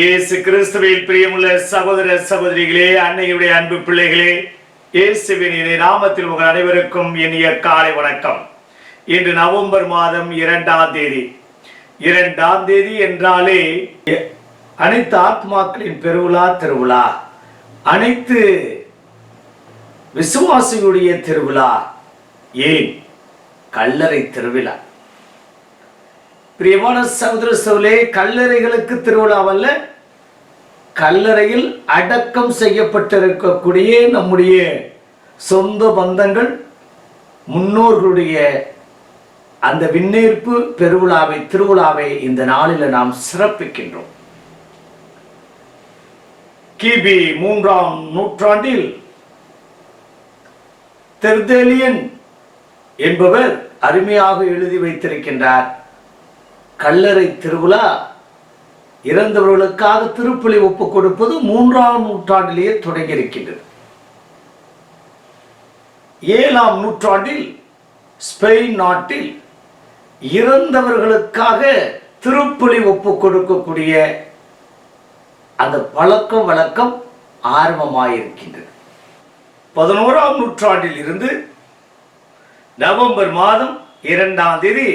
இயேசு கிறிஸ்துவில் பிரியமுள்ள சகோதர சகோதரிகளே அன்னையுடைய அன்பு பிள்ளைகளே இயேசுவின் இறை நாமத்தில் உங்கள் அனைவருக்கும் இனிய காலை வணக்கம். இன்று நவம்பர் மாதம் இரண்டாம் தேதி. இரண்டாம் தேதி என்றாலே அனைத்து ஆத்மாக்களின் பெருவிழா திருவிழா. அனைத்து விசுவாசியுடைய திருவிழா. ஏன்? கல்லறை திருவிழா. பிரியமான சகோதர சோலே கல்லறைகளுக்கு திருவிழாவல்ல கல்லறையில் அடக்கம் செய்யப்பட்டிருக்கக்கூடிய நம்முடைய சொந்த பந்தங்கள் முன்னோர்களுடைய அந்த விண்ணேற்பு பெருவிழாவை திருவிழாவை இந்த நாளில் நாம் சிறப்பிக்கின்றோம். கிபி மூன்றாம் நூற்றாண்டில் தெர்தேலியன் என்பவர் அருமையாக எழுதி வைத்திருக்கின்றார். கல்லறை திருவிழா இறந்தவர்களுக்காக திருப்பலி ஒப்புக் கொடுப்பது மூன்றாம் நூற்றாண்டிலேயே தொடங்கியிருக்கின்றது. ஏழாம் நூற்றாண்டில் ஸ்பெயின் நாட்டில் இறந்தவர்களுக்காக திருப்பலி ஒப்புக் கொடுக்கக்கூடிய அந்த பழக்கம் வழக்கம் ஆரம்பமாயிருக்கின்றது. பதினோராம் நூற்றாண்டில் இருந்து நவம்பர் மாதம் இரண்டாம் தேதி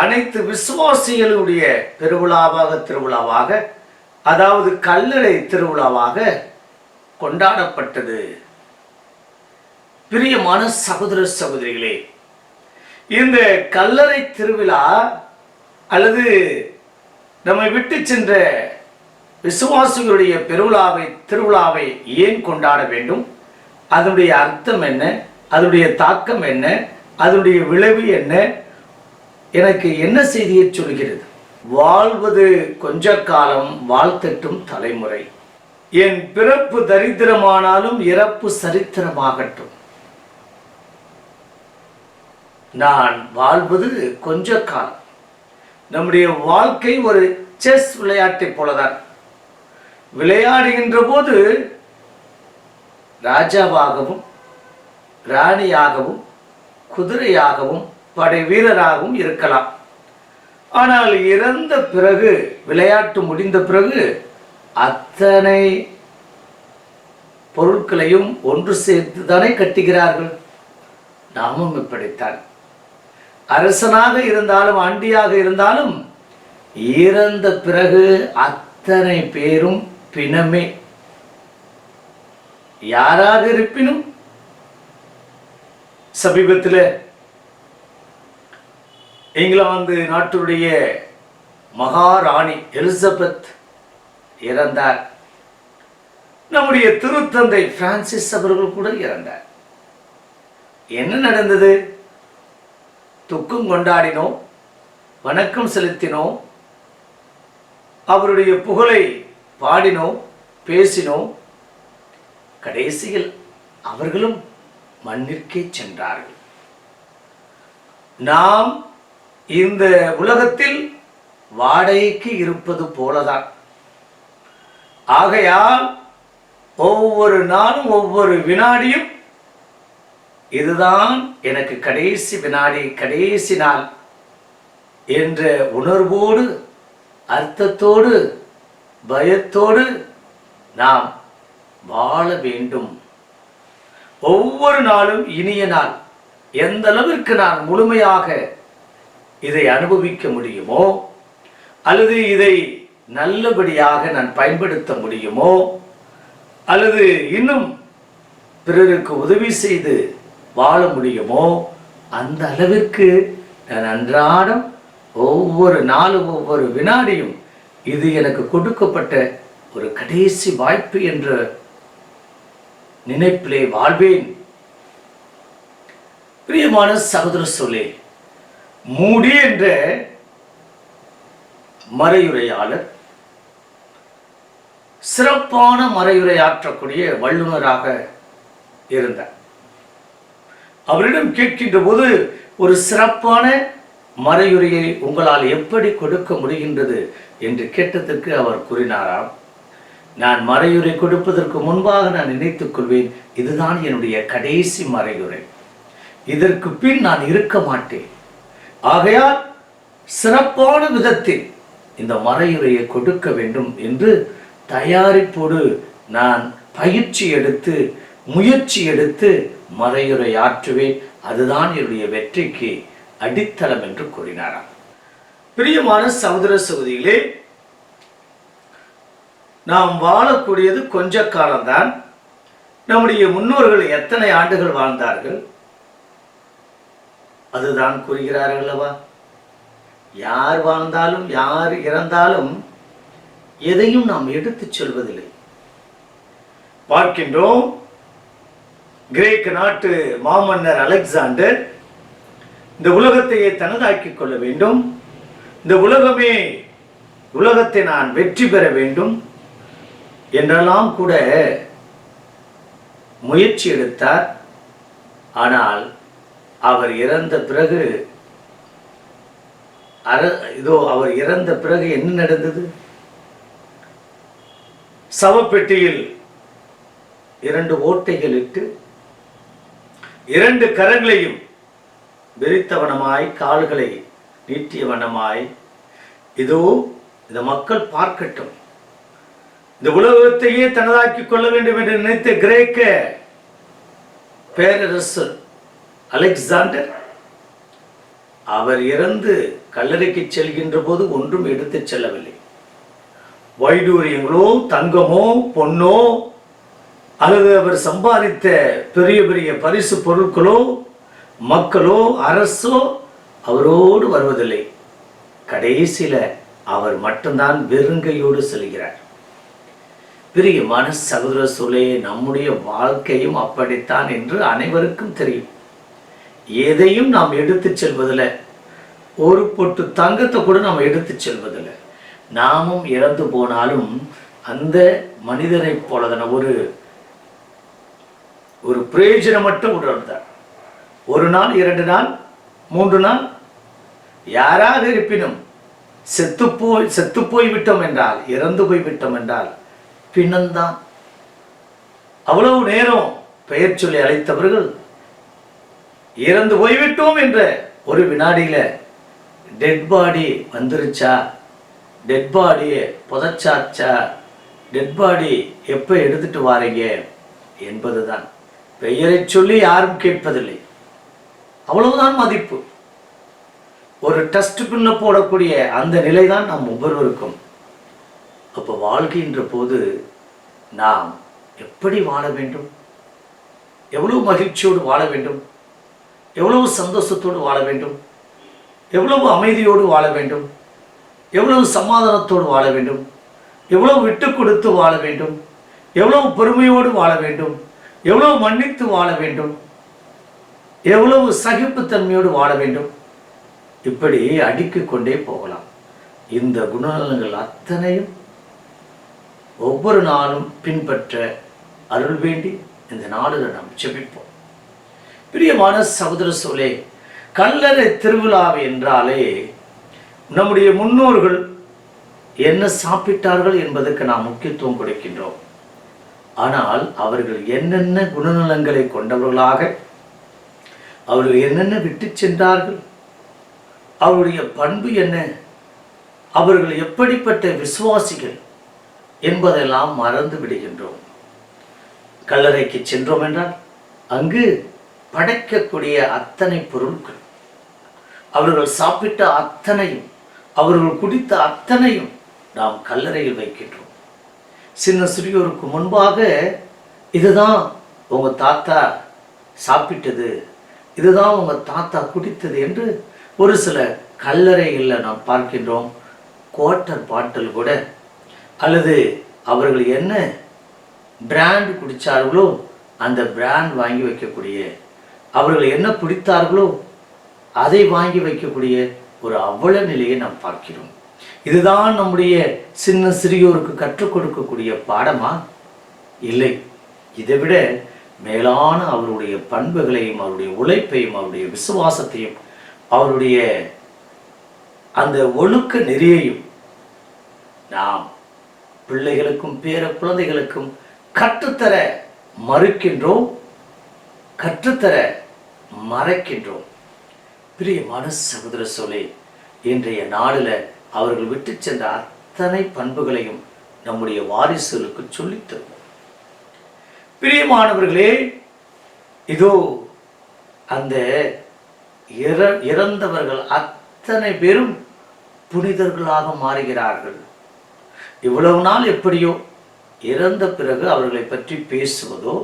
அனைத்து விசுவாசிகளுடைய பெருவிழாவாக திருவிழாவாக அதாவது கல்லறை திருவிழாவாக கொண்டாடப்பட்டது. பிரியமான சகோதர சகோதரிகளே இந்த கல்லறை திருவிழா அல்லது நம்மை விட்டு சென்ற விசுவாசிகளுடைய பெருவிழாவை திருவிழாவை ஏன் கொண்டாட வேண்டும்? அதனுடைய அர்த்தம் என்ன? அதனுடைய தாக்கம் என்ன? அதனுடைய விளைவு என்ன? எனக்கு என்ன செய்தியை சொல்கிறது? வாழ்வது கொஞ்ச காலம் வாழ்த்தட்டும் தலைமுறை. என் பிறப்பு தரித்திரமானாலும் இறப்பு சரித்திரமாகட்டும். நான் வாழ்வது கொஞ்ச காலம். நம்முடைய வாழ்க்கை ஒரு செஸ் விளையாட்டை போலதான். விளையாடுகின்ற போது ராஜாவாகவும் ராணியாகவும் குதிரையாகவும் படை வீரராகவும் இருக்கலாம். ஆனால் இறந்த பிறகு விளையாட்டு முடிந்த பிறகு அத்தனை பொருட்களையும் ஒன்று சேர்த்து தானே கட்டுகிறார்கள். நாமும் இப்படித்தான். அரசனாக இருந்தாலும் ஆண்டியாக இருந்தாலும் இறந்த பிறகு அத்தனை பேரும் பிணமே. யாராக இருப்பினும்? சமீபத்தில் இங்கிலாந்து நாட்டுடைய மகாராணி எலிசபெத் இறந்தார். நம்முடைய திருத்தந்தை பிரான்சிஸ் அவர்கள் கூட இறந்தார். என்ன நடந்தது? துக்கம் கொண்டாடினோம் வணக்கம் செலுத்தினோம் அவருடைய புகழை பாடினோம் பேசினோம். கடைசியில் அவர்களும் மண்ணிற்கே சென்றார்கள். நாம் இந்த உலகத்தில் வாடகைக்கு இருப்பது போலதான். ஆகையால் ஒவ்வொரு நாளும் ஒவ்வொரு வினாடியும் இதுதான் எனக்கு கடைசி வினாடி கடைசி நாள் என்ற உணர்வோடு அர்த்தத்தோடு பயத்தோடு நாம் வாழ வேண்டும். ஒவ்வொரு நாளும் இனிய நாள். எந்த அளவிற்கு நான் முழுமையாக இதை அனுபவிக்க முடியுமோ? அல்லது இதை நல்லபடியாக நான் பயன்படுத்த முடியுமோ? அல்லது இன்னும் பிறருக்கு உதவி செய்து வாழ முடியுமோ? அந்த அளவிற்கு நான் அன்றாடம் ஒவ்வொரு நாளும் ஒவ்வொரு வினாடியும் இது எனக்கு கொடுக்கப்பட்ட ஒரு கடைசி வாய்ப்பு என்ற நினைப்பிலே வாழ்வேன். பிரியமான சகோதர சொல்லே மூடி என்ற மறையுரையாளர் சிறப்பான மறையுரையாற்றக்கூடிய வல்லுநராக இருந்தார். அவரிடம் கேட்கின்ற போது ஒரு சிறப்பான மறையுரையை உங்களால் எப்படி கொடுக்க முடிகின்றது என்று கேட்டதற்கு அவர் கூறினாராம் நான் மறையுரை கொடுப்பதற்கு முன்பாக நான் நினைத்துக் கொள்வேன் இதுதான் என்னுடைய கடைசி மறையுரை. இதற்கு பின் நான் இருக்க மாட்டேன். ஆகையால் சிறப்பான விதத்தில் இந்த மறையுறையை கொடுக்க வேண்டும் என்று தயாரிப்போடு நான் பயிற்சி எடுத்து முயற்சி எடுத்து மறையுறை ஆற்றுவேன். அதுதான் என்னுடைய வெற்றிக்கு அடித்தளம் என்று கூறினாராம். பிரியமான சகோதர சகோதரிகளே நாம் வாழக்கூடியது கொஞ்ச காலம்தான். நம்முடைய முன்னோர்கள் எத்தனை ஆண்டுகள் வாழ்ந்தார்கள்? அதுதான் கூறுகிறார்கள் அல்லவா யார் வாழ்ந்தாலும் யார் இறந்தாலும் எதையும் நாம் எடுத்துச் சொல்வதில்லை. பார்க்கின்றோம் கிரேக்க நாட்டு மாமன்னர் அலெக்சாண்டர் இந்த உலகத்தையே தனதாக்கிக் கொள்ள வேண்டும். இந்த உலகமே உலகத்தை நான் வெற்றி பெற வேண்டும் என்றெல்லாம் கூட முயற்சி எடுத்தார். ஆனால் அவர் இறந்த பிறகு அர இதோ அவர் இறந்த பிறகு என்ன நடந்தது? சவப்பெட்டியில் இரண்டு ஓட்டைகள் இட்டு இரண்டு கரங்களையும் வெறித்தவனமாய் கால்களை நீட்டியவனமாய் இதோ இந்த மக்கள் பார்க்கட்டும். இந்த உலகத்தையே தனதாக்கிக் கொள்ள வேண்டும் என்று நினைத்த கிரேக்க பேரரசு அலெக்சாண்டர் அவர் இறந்து கல்லறைக்கு செல்கின்ற போது ஒன்றும் எடுத்துச் செல்லவில்லை. வைடூரியங்களோ தங்கமோ பொன்னோ அல்லது அவர் சம்பாதித்த பெரிய பெரிய பரிசு பொருட்களோ மக்களோ அரசோ அவரோடு வருவதில்லை. கடைசியில் அவர் மட்டும்தான் வெறுங்கையோடு செல்கிறார். பிரியமான சகோதர சூழலே நம்முடைய வாழ்க்கையும் அப்படித்தான் என்று அனைவருக்கும் தெரியும். எதையும் நாம் எடுத்து செல்வதில்லை. ஒரு பொட்டு தங்கத்தை கூட நாம் எடுத்து செல்வதில்லை. நாமும் இறந்து போனாலும் அந்த மனிதனைப் போலதான ஒரு ஒரு பிரயோஜனமற்ற உணர்ந்தார் ஒரு நாள் இரண்டு நாள் மூன்று நாள் யாராக இருப்பினும் செத்து போய் செத்து போய் விட்டோம் என்றால் இறந்து போய் விட்டோம் என்றால் பின்னந்தான் அவ்வளவு நேரம் பெயர் சொல்லி அழைத்தவர்கள் இறந்து போய்விட்டோம் என்ற ஒரு வினாடியில் டெட் பாடி வந்துருச்சா? டெட் பாடியை புதைச்சாச்சா? டெட் பாடி எப்போ எடுத்துட்டு வாரீங்க? என்பதுதான். பெயரை சொல்லி யாரும் கேட்பதில்லை. அவ்வளவுதான் மதிப்பு. ஒரு டஸ்ட் பின்ன போடக்கூடிய அந்த நிலை தான் நம் ஒவ்வொருவருக்கும். அப்போ வாழ்கின்ற போது நாம் எப்படி வாழ வேண்டும்? எவ்வளவு மகிழ்ச்சியோடு வாழ வேண்டும்? எவ்வளவு சந்தோஷத்தோடு வாழ வேண்டும்? எவ்வளவு அமைதியோடு வாழ வேண்டும்? எவ்வளவு சமாதானத்தோடு வாழ வேண்டும்? எவ்வளவு விட்டு கொடுத்து வாழ வேண்டும்? எவ்வளவு பொறுமையோடு வாழ வேண்டும்? எவ்வளவு மன்னித்து வாழ வேண்டும்? எவ்வளவு சகிப்புத்தன்மையோடு வாழ வேண்டும்? இப்படி அடுக்கிக் கொண்டே போகலாம். இந்த குணநலன்கள் அத்தனையும் ஒவ்வொரு நாளும் பின்பற்ற அருள் வேண்டி இந்த நாளில் நாம் செபிப்போம் பிரியமான சகோதர சோலே கல்லறை திருவிழா என்றாலே நம்முடைய முன்னோர்கள் என்ன சாப்பிட்டார்கள் என்பதற்கு நாம் முக்கியத்துவம் கொடுக்கின்றோம். ஆனால் அவர்கள் என்னென்ன குணநலங்களை கொண்டவர்களாக அவர்கள் என்னென்ன விட்டு சென்றார்கள் அவருடைய பண்பு என்ன அவர்கள் எப்படிப்பட்ட விசுவாசிகள் என்பதெல்லாம் மறந்து விடுகின்றோம். கல்லறைக்கு சென்றோம் என்றால் அங்கு படைக்கக்கூடிய அத்தனை பொருட்கள். அவர்கள் சாப்பிட்ட அத்தனையும் அவர்கள் குடித்த அத்தனையும் நாம் கல்லறையில் வைக்கின்றோம். சின்ன சிறியோருக்கு முன்பாக இதுதான் உங்கள் தாத்தா சாப்பிட்டது இதுதான் உங்கள் தாத்தா குடித்தது என்று ஒரு சில கல்லறைகளில் நாம் பார்க்கின்றோம். குவார்ட்டர் பாட்டில் கூட. அல்லது அவர்கள் என்ன பிராண்ட் குடித்தார்களோ அந்த பிராண்ட் வாங்கி வைக்கக்கூடிய அவர்கள் என்ன பிடித்தார்களோ அதை வாங்கி வைக்கக்கூடிய ஒரு அவ்வள நிலையை நாம் பார்க்கிறோம். இதுதான் நம்முடைய சின்ன சிறியோருக்கு கற்றுக் கொடுக்கக்கூடிய பாடமா? இல்லை. இதை விட மேலான அவருடைய பண்புகளையும் அவருடைய உழைப்பையும் அவருடைய விசுவாசத்தையும் அவருடைய அந்த ஒழுக்க நெறியையும் நாம் பிள்ளைகளுக்கும் பேர குழந்தைகளுக்கும் கற்றுத்தர மறுக்கின்றோம். கற்றுத்தர மறைக்கின்றோம். பிரியமான சகோதர சோலே இன்றைய நாளில் அவர்கள் விட்டு சென்ற அத்தனை பண்புகளையும் நம்முடைய வாரிசுகளுக்கு சொல்லித் தருவோம். பிரியமானவர்களே இதோ அந்த இற இறந்தவர்கள் அத்தனை பேரும் புனிதர்களாக மாறுகிறார்கள். இவ்வளவு நாள் எப்படியோ இறந்த பிறகு அவர்களை பற்றி பேசுவதோ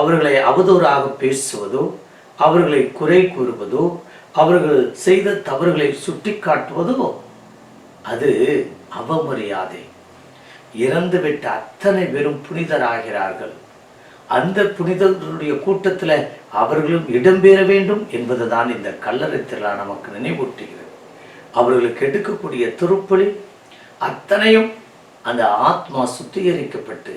அவர்களை அவதூறாக பேசுவதோ அவர்களை குறை கூறுவதோ அவர்கள் செய்த தவறுகளை சுட்டி காட்டுவதோ அது அவமரியாதை. இறந்துவிட்ட அத்தனை பேரும் புனிதராகிறார்கள். அந்த புனிதர்களுடைய கூட்டத்தில் அவர்களும் இடம்பெற வேண்டும் என்பதுதான் இந்த கல்லறை திருவிழா நமக்கு நினைவூட்டுகிறது. அவர்களுக்கு எடுக்கக்கூடிய திருப்பலி அத்தனையும் அந்த ஆத்மா சுத்திகரிக்கப்பட்டு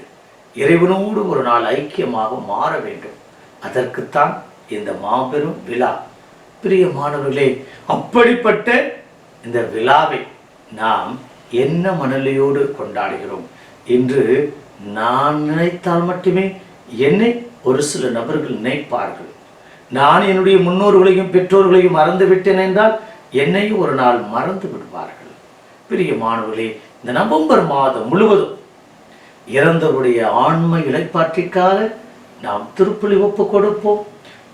இறைவனோடு ஒரு நாள் ஐக்கியமாக மாற வேண்டும். அதற்குத்தான் இந்த மாபெரும் விழா. பிரியமானவர்களே அப்படிப்பட்ட இந்த விழாவை நாம் என்ன மனநிலையோடு கொண்டாடுகிறோம் என்று நான் நினைத்தால் மட்டுமே என்னை ஒரு சில நபர்கள் நினைப்பார்கள். நான் என்னுடைய முன்னோர்களையும் பெற்றோர்களையும் மறந்து விட்டேன் என்றால் என்னையும் ஒரு நாள் மறந்து விடுவார்கள். பிரியமானவர்களே இந்த நவம்பர் மாதம் முழுவதும் இறந்தவருடைய ஆன்ம இலைப்பாற்றிக்காக நாம் திருப்பலி ஒப்பு கொடுப்போம்.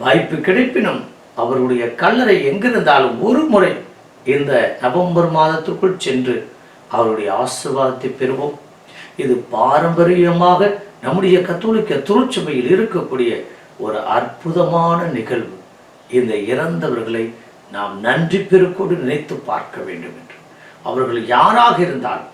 வாய்ப்பு கிடைப்பினும் அவருடைய கல்லறை எங்கிருந்தாலும் ஒரு முறை இந்த நவம்பர் மாதத்திற்குள் சென்று அவருடைய ஆசீர்வாதத்தை பெறுவோம். இது பாரம்பரியமாக நம்முடைய கத்தோலிக்க திருச்சபையில் இருக்கக்கூடிய ஒரு அற்புதமான நிகழ்வு. இந்த இறந்தவர்களை நாம் நன்றி பெருக்கோடு நினைத்து பார்க்க வேண்டும் என்று. அவர்கள் யாராக இருந்தாலும்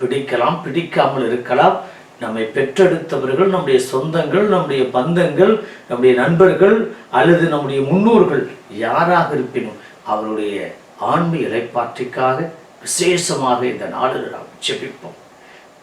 பிடிக்கலாம் பிடிக்காமல் இருக்கலாம். நம்மை பெற்றெடுத்தவர்கள் நம்முடைய சொந்தங்கள் நம்முடைய பந்தங்கள் நம்முடைய நண்பர்கள் அல்லது நம்முடைய முன்னோர்கள் யாராக இருப்பினும் அவருடைய ஆன்ம இலைப்பாற்றிக்காக விசேஷமாக இந்த நாளில் நாம் ஜெபிப்போம்.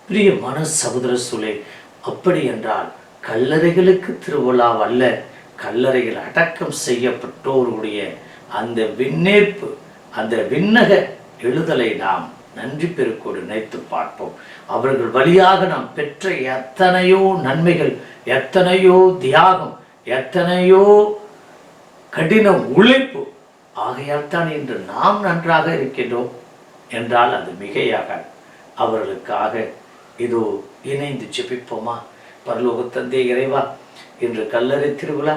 பிரியமான சகோதர சூழே அப்படி என்றால் கல்லறைகளுக்கு திருவிழா அல்ல கல்லறையில் அடக்கம் செய்யப்பட்டோருடைய அந்த விண்ணேற்பு அந்த விண்ணக எழுதலை நாம் நன்றி பெருக்கோடு நினைத்து பார்ப்போம். அவர்கள் வழியாக நாம் பெற்ற எத்தனையோ நன்மைகள் எத்தனையோ தியாகம் எத்தனையோ கடின உழைப்பு ஆகையால் தான் இன்று நாம் நன்றாக இருக்கின்றோம் என்றால் அது மிகையாக அவர்களுக்காக இதோ இணைந்து ஜெபிப்போமா? பரலோக தந்தை இறைவா இன்று கல்லறை திருவிழா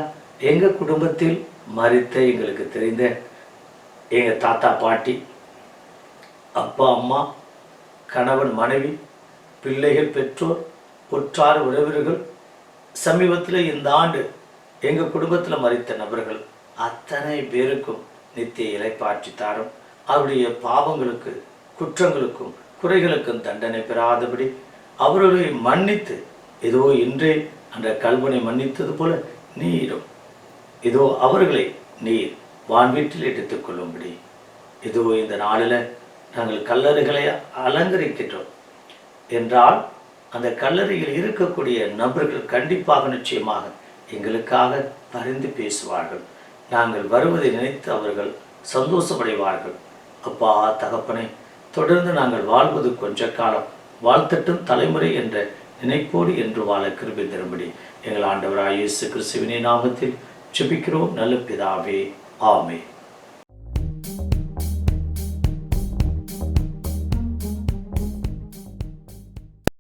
எங்கள் குடும்பத்தில் மறித்த எங்களுக்கு தெரிந்த எங்கள் தாத்தா பாட்டி அப்பா அம்மா கணவன் மனைவி பிள்ளைகள் பெற்றோர் உற்றார் உறவினர்கள் சமீபத்தில் இந்த ஆண்டு எங்கள் குடும்பத்தில் மறித்த நபர்கள் அத்தனை பேருக்கும் நித்திய இலைப்பாற்றி தாரும். அவருடைய பாவங்களுக்கு குற்றங்களுக்கும் குறைகளுக்கும் தண்டனை பெறாதபடி அவர்களை மன்னித்து ஏதோ இன்றே அந்த கல்வனை மன்னித்தது போல நீரும் இதோ அவர்களை நீர் வான்வீட்டில் எடுத்துக்கொள்ளும்படி இதோ இந்த நாளில் நாங்கள் கல்லறைகளை அலங்கரிக்கின்றோம். என்றால் அந்த கல்லறையில் இருக்கக்கூடிய நபர்கள் கண்டிப்பாக நிச்சயமாக எங்களுக்காக பரிந்து பேசுவார்கள். நாங்கள் வருவதை நினைத்து அவர்கள் சந்தோஷமடைவார்கள். அப்பா தகப்பனே தொடர்ந்து நாங்கள் வாழ்வது கொஞ்ச காலம் வாழ்த்தட்டும் தலைமுறை என்ற நினைப்போடு என்று வாழ கிருபி தரும்படி எங்கள் ஆண்டவராய் இயேசு கிறிஸ்துவினை நாமத்தில் ஜெபிக்கிறோம். நல்ல பிதாவே ஆமே